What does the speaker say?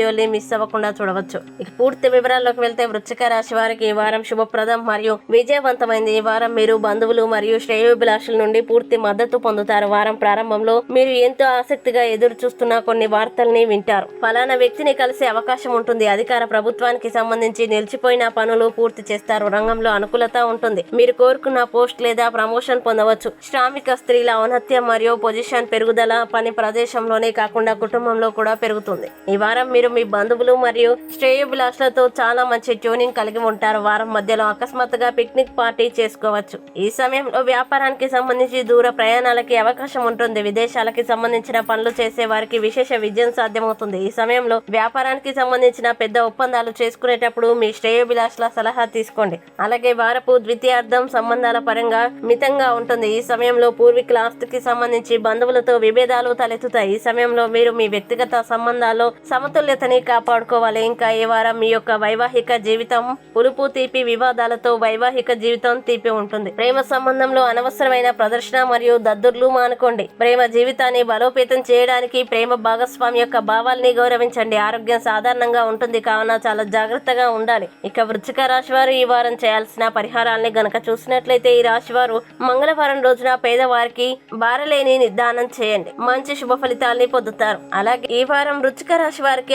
వీడియోని మిస్ అవ్వకుండా చూడవచ్చు. ఇక పూర్తి వివరాల్లోకి వెళ్తే వృచ్చిక రాశి వారికి ఈ వారం శుభప్రదం మరియు విజయవంతమైంది. ఈ వారం మీరు బంధువులు మరియు శ్రేయోభిలాషుల నుండి పూర్తి మద్దతు పొందుతారు. వారం ప్రారంభంలో మీరు ఎంతో ఆసక్తిగా ఎదురు చూస్తున్న కొన్ని వార్తల్ని వింటారు. ఫలానా వ్యక్తిని కలిసే అవకాశం ఉంటుంది. అధికార ప్రభుత్వానికి సంబంధించి నిలిచిపోయిన పనులు పూర్తి చేస్తారు. రంగంలో అనుకూలత ఉంటుంది. మీరు కోరుకున్న పోస్ట్ లేదా ప్రమోషన్ పొందవచ్చు. శ్రామిక స్త్రీల ఔన్నత్యం మరియు పొజిషన్ పెరుగుదల పని ప్రదేశంలోనే కాకుండా కుటుంబంలో కూడా పెరుగుతుంది. ఈ వారం మీరు మీ బంధువులు మరియు శ్రేయోభిలాషులతో చాలా మంచి ట్యూనింగ్ కలిగి ఉంటారు. వారం మధ్యలో అకస్మాత్తుగా పిక్నిక్ పార్టీ చేసుకోవచ్చు. ఈ సమయంలో వ్యాపారానికి సంబంధించి దూర ప్రయాణాలకి అవకాశం ఉంటుంది. విదేశాలకి సంబంధించిన పనులు చేసే వారికి విశేష విజయం సాధ్యమవుతుంది. ఈ సమయంలో వ్యాపారానికి సంబంధించిన పెద్ద ఒప్పందాలు చేసుకునేటప్పుడు మీ శ్రేయోభిలాషుల సలహా తీసుకోండి. అలాగే వారపు ద్వితీయార్థం సంబంధాల పరంగా మితంగా ఉంటుంది. ఈ సమయంలో పూర్వీకుల ఆస్తికి సంబంధించి బంధువులతో విభేదాలు తలెత్తుతాయి. ఈ సమయంలో మీరు మీ వ్యక్తిగత సంబంధాల్లో సమతుల్యతని కాపాడుకోవాలి. ఇంకా ఈ వారం మీ యొక్క వైవాహిక జీవితం పులుపు తీపి వివాదాలతో వైవాహిక జీవితం తీపి ఉంటుంది. ప్రేమ సంబంధంలో అనవసరమైన ప్రదర్శన మరియు దద్దుర్లు మానుకోండి. ప్రేమ జీవితాన్ని బలోపేతం చేయడానికి ప్రేమ భాగస్వామి యొక్క భావాల్ని గౌరవించండి. ఆరోగ్యం సాధారణంగా ఉంటుంది కావున చాలా జాగ్రత్తగా ఉండాలి. ఇక వృచ్చిక రాశి వారు ఈ వారం చేయాల్సిన పరిహారాల్ని గనక చూసినట్లయితే ఈ రాశి వారు మంగళవారం రోజున పేదవారికి బారలేని నిర్దానం చేయండి. మంచి శుభ ఫలితాల్ని పొందుతారు. అలాగే ఈ వారం వృచ్చిక రాశి వారికి